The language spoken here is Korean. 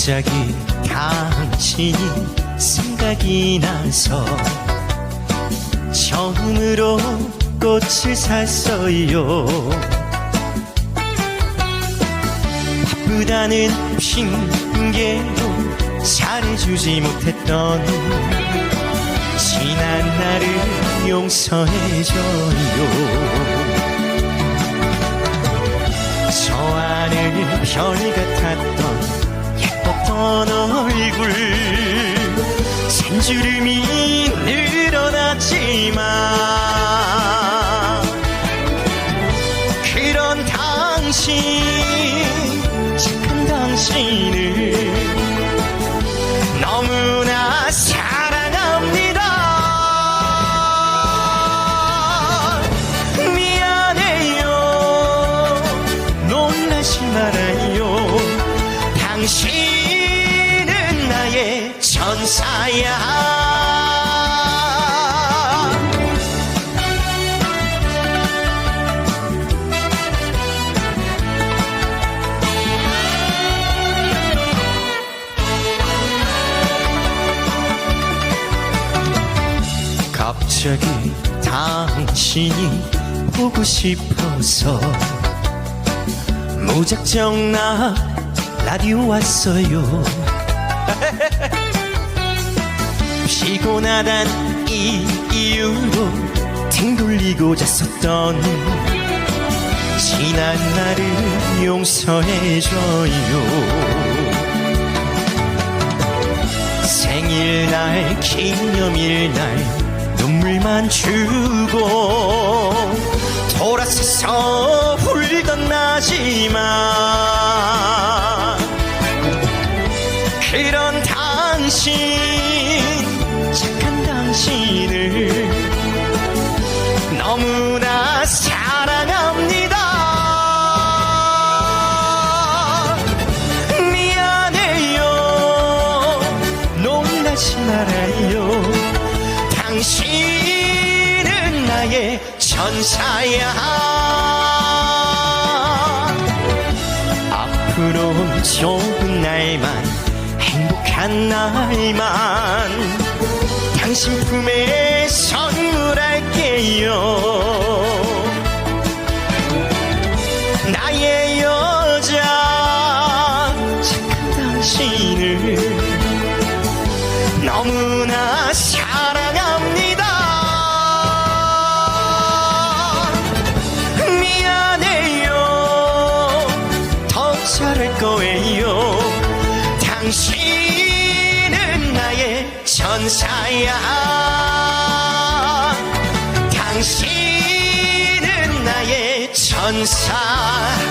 갑자기 당신이 생각이 나서 처음으로 꽃을 샀어요. 바쁘다는 핑계로 잘해주지 못했던 지난 날을 용서해줘요. 저 하늘 별 같았던 예뻤던 얼굴. 산주름이 늘어났지만 그런 당신 착한 당신을 나의 천사야. 갑자기 당신이 보고 싶어서 무작정 나 라디오 왔어요 피곤하단 이 이유로 등 돌리고 잤었던 지난 날을 용서해줘요. 생일날 기념일날 눈물만 주고 돌아서서 울던 나지만 그런 당신 착한 당신을 너무나 사랑합니다. 미안해요. 놀라지 말아요. 당신은 나의 천사야. 앞으로 좋은 날만 행복한 날만 당신 품에 선물할게요. 나의 여자 착한 당신을 너무나 사랑합니다. 미안해요. 더 잘할 거예요. 나의 천사야. 당신은 나의 천사야